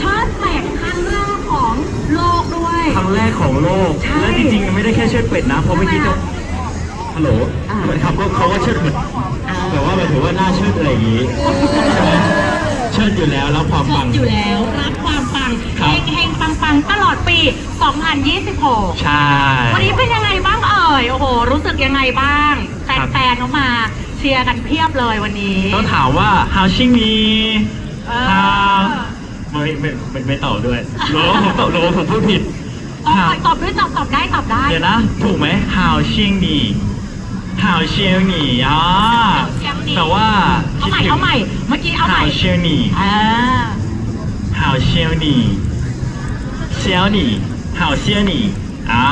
ชิดเป็ดเชิดเป็ดครั้งแรกของโลกด้วย ครั้งแรกของโลก ใช่ และจริงๆ ไม่ได้แค่เชิดเป็ดนะ เพราะเมื่อกี้จะฮัลโหลอ่าเหมือนครับก็เขาก็เชิดเหมือนอ่าแต่ว่าหมายถึงว่าหน้าเชิดอะไรอย่างงี้ใช่ไหมเชิดอยู่แล้วแล้วความชอปับงอยู่แล้วรับความปังครัเฮบงเฮงปังปังตลอดปี 2026 ใช่ วันนี้เป็นยังไงบ้างเอ่ย โอ้โห รู้สึกยังไงบ้างครับแฟนๆเขามาเชียร์กันเพียบเลยวันนี้ ต้องถามว่า how ชิงมีเออ how ไม่ไม่ไม่ไม่ตอบด้วยโลผมตอบโลผมพูดผิดเออตอบด้วยตอบตอบได้ตอบได้เดี๋ยวนะ ถูกไหม how ชิงมี how เชียงหนีอ่าเชียงหนีแต่ว่าเอาใหม่เอาใหม่เมื่อกี้เอาใหม่ how เชียงหนีอ่า how เชียงหนีเชียวหนี how เชียงหนีอ่า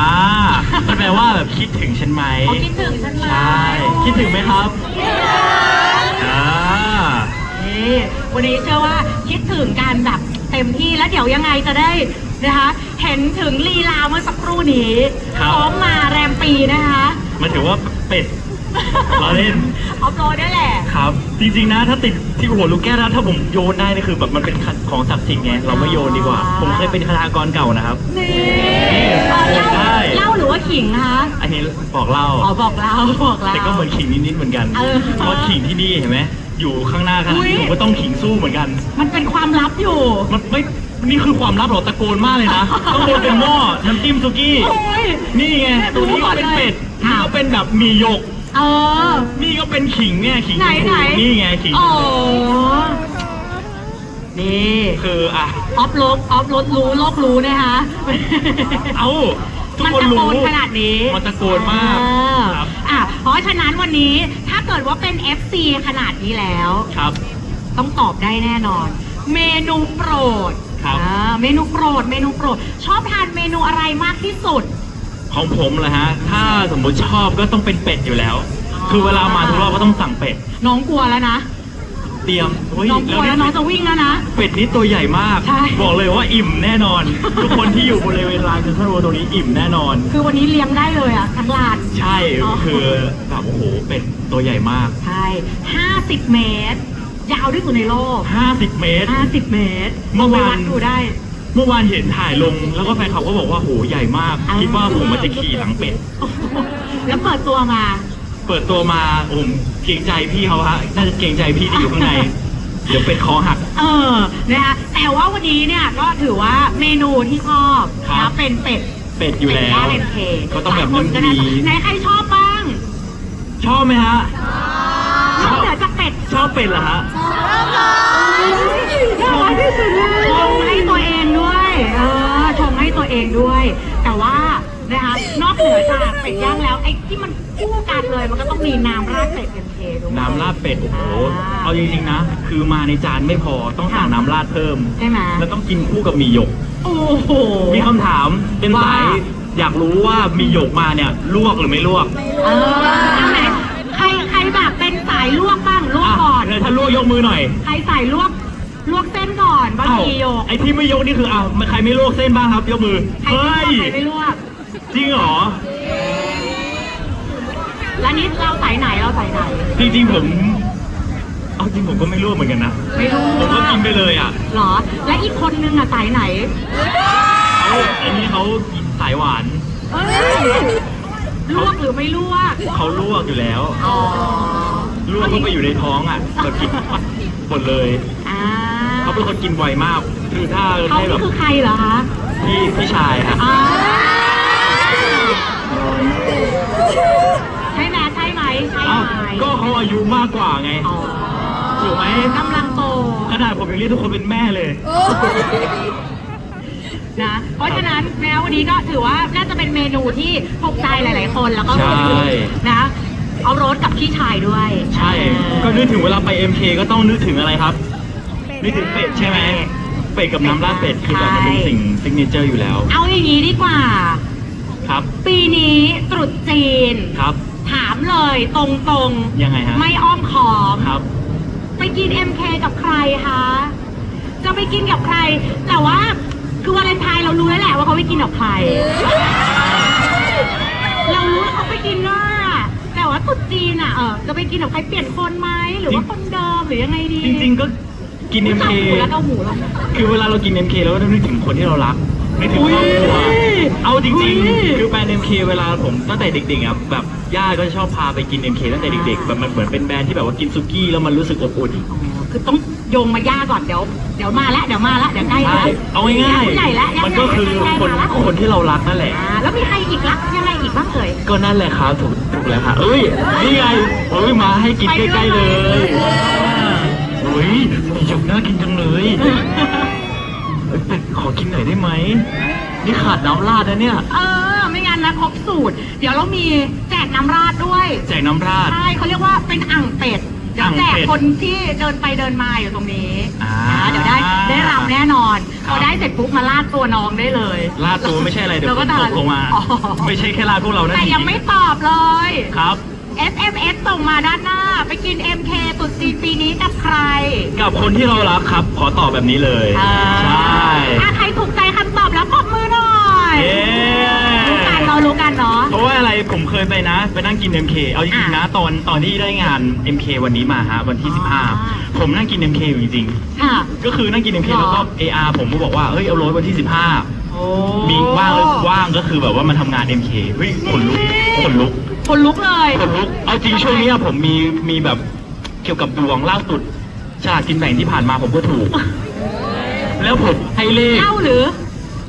มันแปลว่าแบบคิดถึงฉันไหมเขาคิดถึงฉันไหมใช่คิดถึงไหมครับอ่านี่วันนี้เชื่อว่าคิดถึงการแบบ เต็มที่แล้วเดี๋ยวยังไงจะได้นะคะ เห็นถึงลีลาเมื่อสักครู่นี้ครับ พร้อมมาแรมปีนะคะมันถือว่าเป็ดเราเล่นออฟโรดได้แหละ ครับ จริงๆนะถ้าติดที่หัวลูกแก้วนะถ้าผมโยนได้นี่คือแบบมันเป็นของศักดิ์สิทธิ์ไงเราไม่โยนดีกว่า อ่า ผมเคยเป็นคณากรเก่านะครับ นี่นี่เออเล่าได้ เล่าหรือว่าขิงคะอันนี้บอกเล่า อ๋อบอกเล่าบอกเล่า แต่ก็เหมือนขิงนิดๆเหมือนกันเออ เพราะขิงที่นี่เห็นไหม อยู่ข้างหน้าขนาดอุ๊ยนี้ผมก็ต้องขิงสู้เหมือนกัน มันเป็นความลับอยู่ มันไม่ นี่คือความลับเหรอตะโกนมากเลยนะข้างบนเป็นหม้อน้ำจิ้มซุกี้ โอ้ย นี่ไงตัวนี้ก็เป็นเป็ดค่ะ นี่ก็เป็นแบบหมีหยก เออ นี่ก็เป็นขิงเนี่ยขิงไหนไหนนี่ไงขิงโอ้นี่คืออะ ออฟโรดออฟโรดรู้โลกรู้นะคะเอ้า ทุกมันคนตะโกรู้นขนาดนี้มันตะโกนมากเออครับ อะเพราะฉะนั้นวันนี้ถ้า เกิดว่าเป็น FC ขนาดนี้แล้ว ครับ ต้องตอบได้แน่นอน เมนูโปรดครับ อ่าเมนูโปรด เมนูโปรด ชอบทานเมนูอะไรมากที่สุด ของผมเหรอฮะ ถ้าสมมุติชอบก็ต้องเป็นเป็ดอยู่แล้ว อ๋อ คือเวลามาทุกรอบก็ต้องสั่งเป็ด น้องกลัวแล้วนะ เตรียมเฮ้ยน้องกลัวแล้วน้องจะวิ่งแล้วนะ เป็ดนี่ตัวใหญ่มาก ใช่ บอกเลยว่าอิ่มแน่นอน ทุกคนที่อยู่บริเวณลานเซ็นทรัลเวิลด์ตรงนี้อิ่มแน่นอน คือวันนี้เลี้ยงได้เลยอะทั้งลาน ใช่อ๋อ คือแบบโอ้โหเป็ดตัวใหญ่มาก ใช่ 50 เมตร ยาวที่สุดในโลก 50 เมตร 50 เมตรเมื่อวานลงไปดดูได้ เมื่อวานเห็นถ่ายลง แล้วก็แฟนคลับก็บอกว่าโหใหญ่มาก คิดว่าผมมันจะขี่หลังเป็ดแล้วเปิดตัวมา เปิดตัวมาผมเกรงใจพี่เขาฮะน่าจะเกรงใจพี่ที่อยู่ข้างใน เดี๋ยวเป็ดคอหัก เออ นะคะแแต่ว่าวันนี้เนี่ยก็ถือว่าเมนูที่ชอบครันะบ เป็นเป็ดเป็ดอยู่แล้วเป็ดย่างเอ็นเคก็ต้องแบบหลายคนก็น่าจะดีไหนใครชอบบ้างชอบไหมฮะนอกเหนือจากเป็ดชอบเป็ดเหรอฮะ ชมชมให้ตัวเองด้วยเออชมให้ตัวเองด้วย แต่ว่านะคะนอกเหนือจากเป็ดย่างแล้วไอ้ที่มันคู่กันเลยมันก็ต้องมีน้ำราดเป็ดเอ็ มเคด้วยน้ำราดเป็ดโอ้โหอ่าเอาจริงๆนะ คือมาในจานไม่พอต้องสั่งน้ำราดเพิ่ม ใช่ไหม แล้วต้องกินคู่กับหมี่หยก โอ้โห มีคำถามเป็นสายว่าอยากรู้ว่าหมี่หยกมาเนี่ยลวกหรือไม่ลวกเออเอาไหนใครใครแบบเป็นสายลวกบ้างลวกอะก่อนเลยถ้าลวกยกมือหน่อยใครสายลวกลวกเส้นก่อนบะหอ้าวมี่โยกไอ้ที่ไม่ยกนี่คืออ้าวใครไม่ลวกเส้นบ้างครับยกมือ ใครไม่ลเฮ้วยกใครไม่ลวก จริงเหรอ แล้วนี่เราสายไหนเราสายไหน จริงๆผม เอาจริงผมก็ไม่ลวกเหมือนกันนะ ไม่รู้ ผมก็กินไปเลยอะหรอ และอีกคนนึงอะสายไหนเขาอันนี้เขาสายหวาน เอ้ยลวกหรือไม่ลวก เขาลวกอยู่แล้ว อ๋อลวกเข้าไปอยู่ในท้องอะแบบกินหมดเลย อ่าเขาเป็นคนกินไวมาก คือถ้าเขาได้แบนี่บคือใครเหรอคะ พี่พี่ชายฮะอ่าใช่ไหม ใช่ไหมใช่เอ้าไหมก็เขาอายุมากกว่าไงอ๋อถูกไหมกำลังโตขนาดผมยังเรียกทุกคนเป็นแม่เลย นะ เพราะฉะนั้นแม้วันนี้ก็ถือว่าน่าจะเป็นเมนูที่ถูกใจหลาย ๆ คนแล้วก็รวมถึงใช่ นะ เอารสกับพี่ชายด้วยใช่เออก็นึกถึงเวลาไป MK ก็ต้องนึกถึงอะไรครับ นึกถึงเป็ดใช่ไหมเป็ดกับน้ำราดเป็ดคือแบบมันเป็นสิ่งซิกเนเจอร์อยู่แล้ว เอาอย่างนี้ดีกว่า ครับ ปีนี้ตรุษจีน ครับ ถามเลยตรงๆยังไงฮะไม่อ้อมขอม ครับ ไปกิน MK กับใครคะ จะไปกินกับใคร แต่ว่า คือวาเลนไทน์เรารู้แล้วแหละว่าเขาไปกินกับใคร เรารู้ว่าเขาไปกินน่าแต่ว่าตรุษจีนอะ เออจะไปกินกับใครเปลี่ยนคนไหมหรือว่าคนเดิมหรือยังไงดีจริงๆก็กินเกา MK หูแล้วเกาหูแล้ว คือเวลาเรากิน MK เราก็ต้องนึกถึงคนที่เรารัก นึกถึงครอบครัวอุ๊ยเอาจริงอุ๊ยๆคือแบรนด์ MK เวลาผมตั้งแต่เด็กๆอะแบบย่าก็ชอบพาไปกิน MK ตั้งแต่เด็กๆแบบมันเหมือนเป็นแบรนด์ที่แบบว่ากินซุกี้แล้วมันรู้สึกอบอุ่นอ๋อคือต้องโยงมาย่าก่อนเดี๋ยวเดี๋ยวมาแล้วเดี๋ยวมาแล้วเดี๋ยวใกล้ใช่แล้วเอาง่ายผู้ใหญ่แล้วๆมันก็คือคนใกล้ๆมาแล้วคนที่เรารักนั่นแหละอ่าแล้วมีใครอีกละยังไงอีกบ้างเอ่ย ก็นั่นแหละครับถูกถูกแล้วค่ะเอ้ย นี่ไงเอ้ยมาให้กินใกล้ๆเลยเฮ้ยมีจุกน่ากินจังเลย เอ้ยเป็ดขอกินหน่อยได้ไหม นี่ขาดน้ำราดนะเนี่ย เออ ไม่งั้นนะครบสูตร เดี๋ยวเรามีแจกน้ำราดด้วย แจกน้ำราด ใช่เขาเรียกว่าเป็นอ่างเป็ดเดี๋ยวแจกอ่างเป็ดคนที่เดินไปเดินมาอยู่ตรงนี้อ่าเดี๋ยวได้ได้รับแน่นอนครับพอได้เสร็จปุ๊บมาลาดตัวน้องได้เลยลาดตัวไม่ใช่อะไรเดี๋ยวเราฝก็นทาตนกลงมาอ๋อไม่ใช่แค่ลาดพวกเรานะแต่ยังไม่ตอบเลย ครับ SMS ส่งมาด้านหน้า ไปกิน MK ตรุษจีนปีนี้กับใครกับคนที่เรารักครับ ขอตอบแบบนี้เลยอ่าใช่อะใครถูกใจคำตอบแล้วปรบมือหน่อยเย้รู้กันเรารู้กันเนาะ เพราะว่าอะไรผมเคยไปนะ ไปนั่งกิน MK เอาจริงๆนะ ตอนตอนที่ได้งาน MK วันนี้มาฮะวันที่อ่า15 ผมนั่งกิน MK อยู่จริงค่ะ ๆก็คือนั่งกิน MK หรอ แล้วก็ AR ผมก็บอกว่าเฮ้ยเอารถวันที่โอ้15 มีว่างเลยว่างก็คือแบบว่ามาทำงาน MK เฮ้ยขนลุกขนลุก คนลุกเลยขนลุกเอาจริงช่วงเนี้ยผมมีมีแบบเกี่ยวกับดวงล่าสุดฉลากกินแบ่งที่ผ่านมาผมก็ถูก แล้วผมให้เลข เล่าหรือ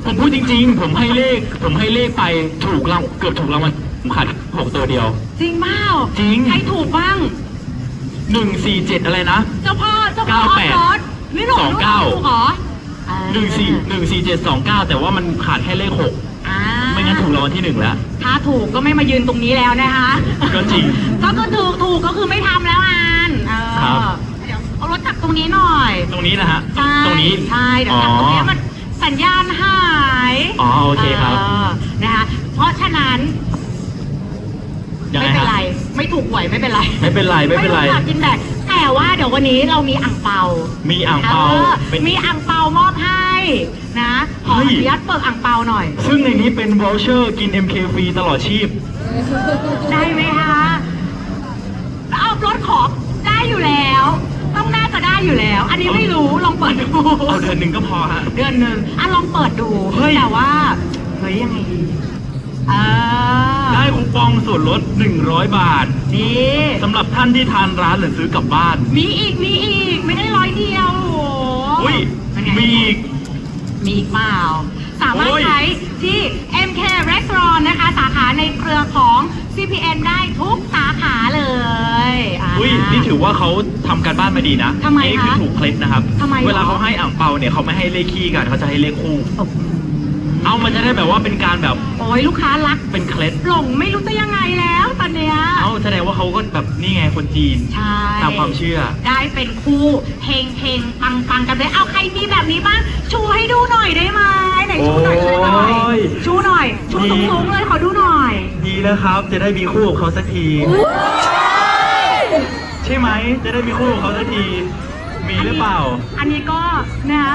ผมพูดจริง ๆ ผมให้เลข ผมให้เลขไปถูกรางเกือบถูกรางวัลผมขาดหกตัวเดียว จริงเปล่าจริง ใครถูกบ้าง หนึ่งสี่เจ็ดอะไรนะ เจ้าพ่อเจ้าพ่อเก้าแปดรถนี่หนูสองเก้า ถูกเหรอหนึ่งสี่หนึ่งสี่เจ็ดสองเก้าแต่ว่ามันขาดแค่เลขหกอ่า ไม่งั้นถูกรางวัลที่หนึ่งแล้ว ถ้าถูกก็ไม่มายืนตรงนี้แล้วนะคะ ก็จริง ก็คือถูกถูกก็คือไม่ทำแล้วอานเออครับ เดี๋ยวเอารถจับตรงนี้หน่อยตรงนี้นะฮะ ใช่ตรงนี้ใช่เดี๋ยวจับตรงนี้มันสัญญาณหายอ๋อโอเคครับอนะคะเพราะฉะนั้นยังไม่ไงเป็นฮะไรไม่ถูกหวยไม่เป็นไร ไม่เป็นไรไม่เป็นไร ถูกสลากกินแบ่ง แต่ว่าเดี๋ยววันนี้เรามีอ่างเปามีอ่างเปาออเป็น มีอ่างเปามอบให้นะขอเฮ้อย นุญาตเปิดอ่างเปาหน่อย ซึ่งในนี้เป็น voucher กิน MK ฟรีตลอดชีพ ได้ไหมคะเอารถขอได้อยู่แล้ว ต้องน่าจะได้อยู่แล้ว อันนี้ไม่รู้ลองเปิดดู เอาเดือนหนึ่งก็พอฮะ เดือนหนึ่งอะลองเปิดดู เฮ้ย แต่ว่า เฮ้ยยังไงดีเออได้คูปองส่วนลด 100 บาทนี่สำหรับท่านที่ทานร้านหรือซื้อกลับบ้าน มีอีกมีอีกไม่ได้ร้อยเดียวโอ้โหอุ้ยแหมเป็นไงมีอีก มีอีกเปล่า สามารถโอ้ย ใช้ที่ MK Restaurant นะคะ สาขาในเครือของ CPN ได้ทุกสาขาเลยาอุ้ยนี่ถือว่าเขาทำการบ้านมาดีนะทำไมนี่คือคะถูกเคล็ดนะครับ ทำไมหรอ เวลาเขาให้อ่างเปาเนี่ยเขาไม่ให้เลขขี้กันเขาจะให้เลขคู่ เอามันจะได้แบบว่าเป็นการแบบโอ้ยลูกค้ารักเป็นเคล็ดหลงไม่รู้จะยังไงแล้วตอนเนี้ยเอาแสดงว่าเขาก็แบบนี่ไงคนจีนใช่ตามความเชื่อ ได้เป็นคู่เฮงเฮงปังปังกันเลยเอาใครมีแบบนี้บ้างชูให้ดูหน่อยได้ไหมไหนชูหน่อยชูหน่อยโอ้ยชูหน่อยชูดีสูงๆเลยขอดูหน่อย ดีแล้วครับ จะได้มีคู่กับเขาสักทีใช่ไหมจะได้มีคู่กับเขาสักทีมีหรือเปล่า อันนี้ก็นะคะ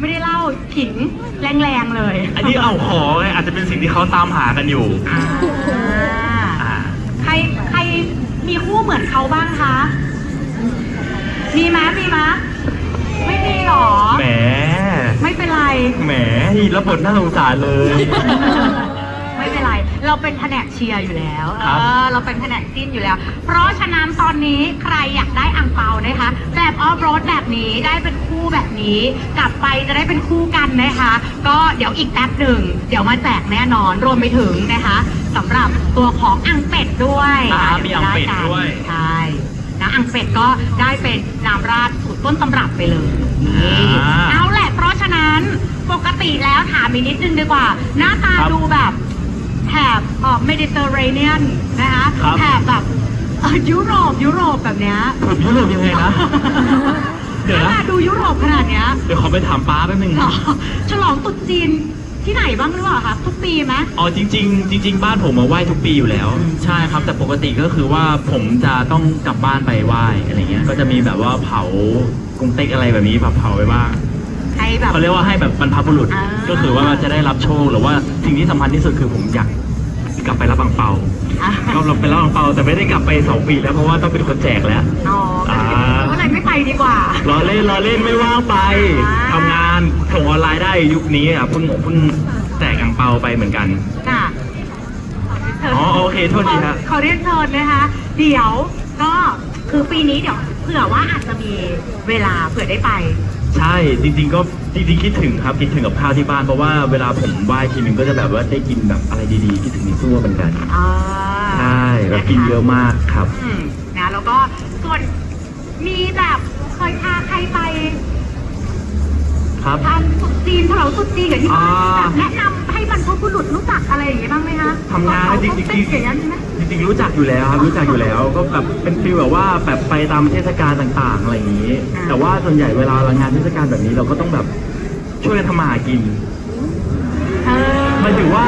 ไม่ได้เล่าขิงแรงๆเลยอันนี้เอาขอไงอาจจะเป็นสิ่งที่เขาตามหากันอยู่อ่าอ่าใครใครมีคู่เหมือนเขาบ้างคะ มีมะมีมะไม่มีหรอ แหมไม่เป็นไร แหมรับบทน่าสงสารเลยไม่ เป็นไรเราเป็นแผนกเชียร์อยู่แล้วครับเออเราเป็นแผนกจิ้นอยู่แล้ว เพราะฉะนั้นตอนนี้ใครอยากได้อ่างเปานะคะ แบบออฟโรดแบบนี้ได้เป็นคู่แบบนี้ กลับไปจะได้เป็นคู่กันนะคะ ก็เดี๋ยวอีกแป๊บหนึ่งเดี๋ยวมาแจกแน่นอนรวมไปถึงนะคะสำหรับตัวของอ่างเป็ดด้วยอ่าะมีอ่างเป็ดด้วย ใช่นะอ่างเป็ดก็ได้เป็นน้ำราดสูตรต้นตำรับไปเลยนี่อ่า เอาแหละเพราะฉะนั้นปกติแล้วถามอีกนิดนึงดีกว่า หน้าตาครับ ดูแบบ แถบเอ่อเมดิเตอร์เรเนียนนะคะครับ แถบแบบเอ่อยุโรปยุโรปแบบเนี้ยผมยุโรปยังไงนะ เดี๋ยวนะหน้าตาดูยุโรปขนาดเนี้ยเดี๋ยวขอไปถามป้าแป๊บนึงเหรอฉลองตรุษจีนที่ไหนบ้างหรือเปล่าคะทุกปีไหม อ๋อจริง ๆ จริง ๆ บ้านผมมาไหว้ทุกปีอยู่แล้ว ใช่ครับ แต่ปกติก็คือว่าผมจะต้องกลับบ้านไปไหว้อะไรเงี้ยก็จะมีแบบว่าเผากรุงเต็กอะไรแบบนี้แบบเผาไปบ้าง ให้แบบ เขาเรียกว่าให้แบบบรรพบุรุษ อ่า ก็คือว่าจะได้รับโชคหรือว่าสิ่งที่สำคัญที่สุดคือผมอยากกลับไปรับบังเปาอะก็เราไปรับบังเปาแต่ไม่ได้กลับไปสองปีแล้วเพราะว่าต้องเป็นคนแจกแล้ว อ๋อก็เลยไม่ไปดีกว่า รอเล่นรอเล่นไม่ว่างไปอ่า ทำงานส่งออนไลน์ได้ยุคนี้อะเพิ่งเพิ่งแจกอังเปาไปเหมือนกัน ค่ะอ๋อโอเคโทษทีฮะ ขอเรียนเชิญนะคะ เดี๋ยวก็คือปีนี้เดี๋ยวเผื่อว่าอาจจะมีเวลาเผื่อได้ไป ใช่จริง ๆ ก็จริงๆคิดถึงครับคิดถึงกับข้าวที่บ้านเพราะว่าเวลาผมไหว้ทีนึงก็จะแบบว่าได้กินแบบอะไรดีๆคิดถึงในตัวเหมือนกันอ่าใช่แบบกินเยอะมากครับ อืมนะแล้วก็ส่วนมีแบบเคยพาใครไปครับ ทานตรุ๊จีนฉลองตรุ๊จีนกับที่บ้านอ่า แบบแนะนำให้บรรพบุรุษรู้จักอะไรอย่างงี้บ้างไหมคะทำงานเขจริต้องงๆเต้นอย่างนั้นใช่ไหม จริงๆรู้จักอยู่แล้วครับรู้จักอยู่แล้ว ก็แบบเป็นฟีลแบบว่าแบบไปตามเทศกาลต่างๆอะไรอย่างนี้ แต่ว่าส่วนใหญ่เวลาเรางานเทศกาลแบบนี้เราก็ต้องแบบช่วยกันทำมาหากินเออหมายถึงว่า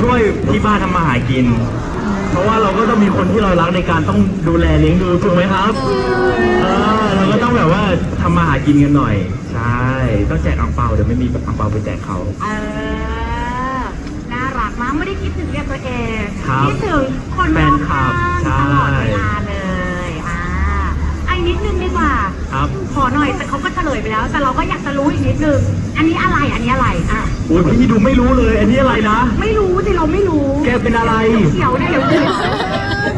ช่วยที่บ้านทำมาหากิน เพราะว่าเราก็ต้องมีคนที่เรารักในการต้องดูแลเลี้ยงดูถูกไหมครับเออเราก็ต้องแบบว่าทำมาหากินกันหน่อย ใช่ต้องแจกอังเปาเดี๋ยวไม่มีอังเปาไปแจกเขา เออน่ารัก มากไม่ได้คิดถึงเรียกตัวเองครับคิดถึงคนแฟรอนบคลัข้าบงใช่ตลอดเวลาเลยอ่าไอ้นิดนึงดีกว่าครับขอหน่อยแต่เขาก็เฉลยไปแล้ว แต่เราก็อยากจะรู้อีกนิดนึง อันนี้อะไรอันนี้อะไรอะโอ้ยพี่ดูไม่รู้เลย อันนี้อะไรนะ ไม่รู้สิเราไม่รู้ แกเป็นอะไรเขียวเนี่ยเดี๋ยวเขียว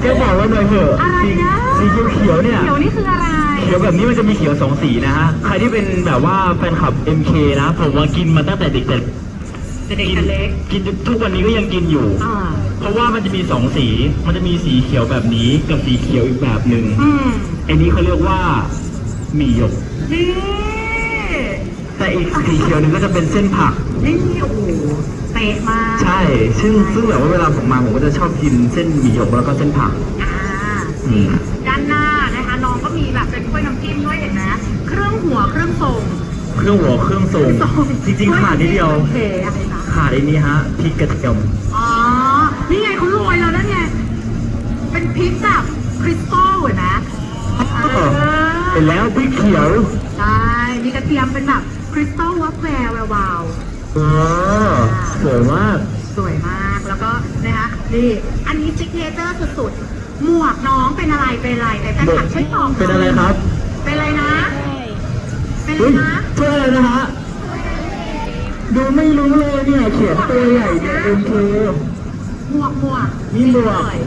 แกบอกเราหน่อยเถอะอะไรสีนะสีเขียวๆเนี่ยเขียวนี่คืออะไรเขียวแบบนี้มันจะมีเขียวสองสีนะฮะใครที่เป็นแบบว่าแฟนคลับ MK นะ ผมว่ากินมาตั้งแต่เด็ก แต่จะเด็กจะเล็ก กินทุกวันนี้ก็ยังกินอยู่ อ่า เพราะว่ามันจะมีสองสี มันจะมีสีเขียวแบบนี้กับสีเขียวอีกแบบหนึ่งอืมอันนี้เขาเรียกว่าหมี่หยก นี่ แต่อีกสีเขียวหนึ่งก็จะเป็นเส้นผัก นี่โอ้โหเป๊ะมากใช่ ซึ่งซึ่งแบบว่าเวลาผมมาผมก็จะชอบกินเส้นหมี่หยกแล้วก็เส้นผัก อ่าอืม ด้านหน้านะคะน้องก็มีแบบเป็นกล้วยน้ำจิ้มด้วยเห็นไหมเครื่องหัวเครื่องทรงเครื่องหัวเครื่องทรงทรงจริงๆขาดนิดเดียว โอเคอะไรคะ ขาดไอ้นี้ฮะพริกกระเทียมอ๋อ นี่ไงเขาโรยแล้วนั่นไง เป็นพริกแบบคริสตัลเห็นไหมเออเป็นแล้วพริกเขียวใช่ มีกระเทียมเป็นแบบคริสตัลวับแววแวววาวเออสวยมาก สวยมาก แล้วก็นะคะนี่อันนี้ซิกเนเจอร์สุดๆ หมวกน้องเป็นอะไรเป็นอะไรแต่แฟนคลับช่วยตอบเป็นอะไรครับ เป็นอะไรนะ เป็นอะไรเฮ้ยนะเพื่ออะไรนะฮะ ดูไม่รู้เลยเนี่ย เขียนตัวใหญ่เนี่ย MK หมวกหมวกนี่หมวกเลย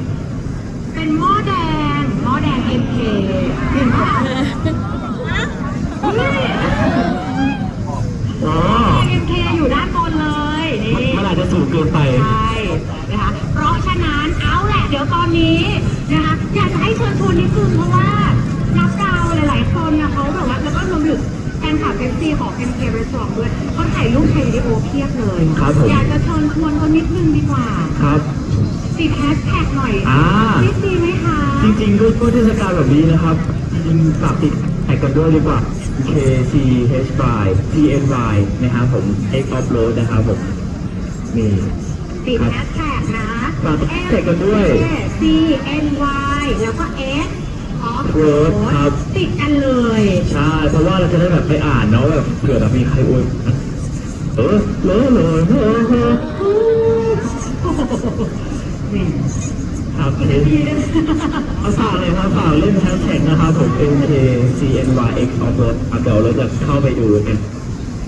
เป็นหม้อแดงหม้อแดง MK เห็นปะนี่อ๋อ MK อยู่ด้านบนเลยนี่มันอาจจะสูงเกินไปใช่นะคะเพราะฉะนั้นเอาแหละเดี๋ยวตอนนี้นะคะอยากจะให้เชิญชวนนิดนึงเพราะว่านักดาวหลาย ๆ คนนะเขาแบบว่าแล้วก็รวมถึงแฟ นคลับเอฟซีของ MK Restaurant ด้วยเขาถ่ายรูปถ่ายวิดีโอเพียบเลยครับผม อยากจะเชิญชวนเขานิดนึงดีกว่า ครับ ติดแฮชแท็กหน่อยอ่า นิดดีไหมคะ จริงๆก็ก็เทศกาลแบบนี้นะครับ จริงๆฝากติดแท็กกันด้วยดีกว่า K C H by C N Y นะครับผม X Upload นะครับผมนี่ ติดแฮชแท็กนะ ฝากแท็กกันด้วย C N Y แล้วก็ S Off Road ครับ ติดกันเลยใช่เพราะว่าเราจะได้แบบไปอ่านเนาะแบบเผื่อแบบมีใครอวยเออเลยเลยเออเออนี่ครับอีกนาทีนึงเอาฝากเลยครับฝากเล่นแฮชแท็กนะครับผม M K C N Y X Upload อะเดี๋ยวเราจะเข้าไปดูกัน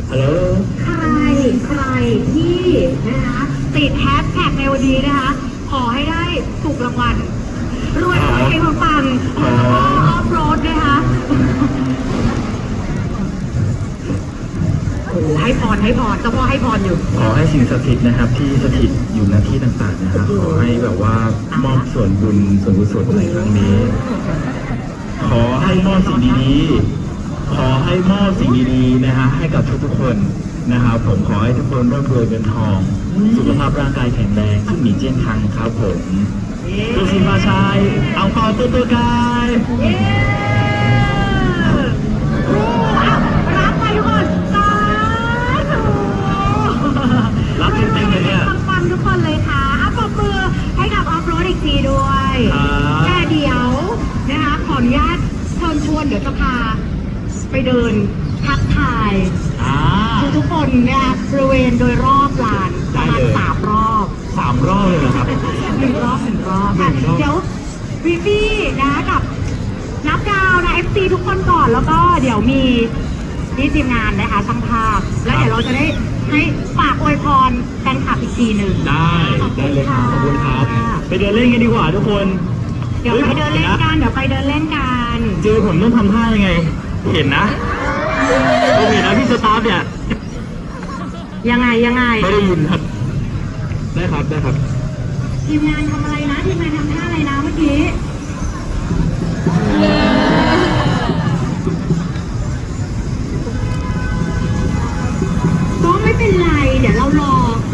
ฮัลโหลใครใครที่นะคะติดแฮชแท็กในวันนี้นะคะ ขอให้ได้ถูกรางวัลรวยรวย ให้พรให้พรเจ้าพ่อให้พรอยู่ ขอให้สิ่งศักดิ์สิทธิ์นะครับ ที่สถิตอยู่ณที่ต่างๆนะครับ ขอให้แบบว่ามอบส่วนบุญส่วนกุศลในครั้งนี้ ขอให้มอบสิ่งดีๆขอให้มอบสิ่งดีๆนะฮะให้กับทุกๆคนนะครับผมขอให้ทุกคนร่ำรวยเงินทอง สุขภาพร่างกายแข็งแรงซึ่งหนีเจี้ยนคังครับผมดูสิมาชายเอาคอตัวตัวกายีหนึ่งได้ได้เลยครับขอบคุณครับไปเดินเล่นกันดีกว่าทุกคนเดี๋ยวไปเดินเล่นกันเดี๋ยวไปเดินเล่นกันเจอผมต้องทำท่ายังไง เห็นนะเราเห็นนะพี่สตาฟเนี่ยยังไงยังไงไม่ได้ยินครับ ได้ครับได้ครับทีมงานทำอะไรนะทีมงานทำท่าอะไรนะเมื่อกี้ก็ไม่เป็นไร เดี๋ยวเรารอ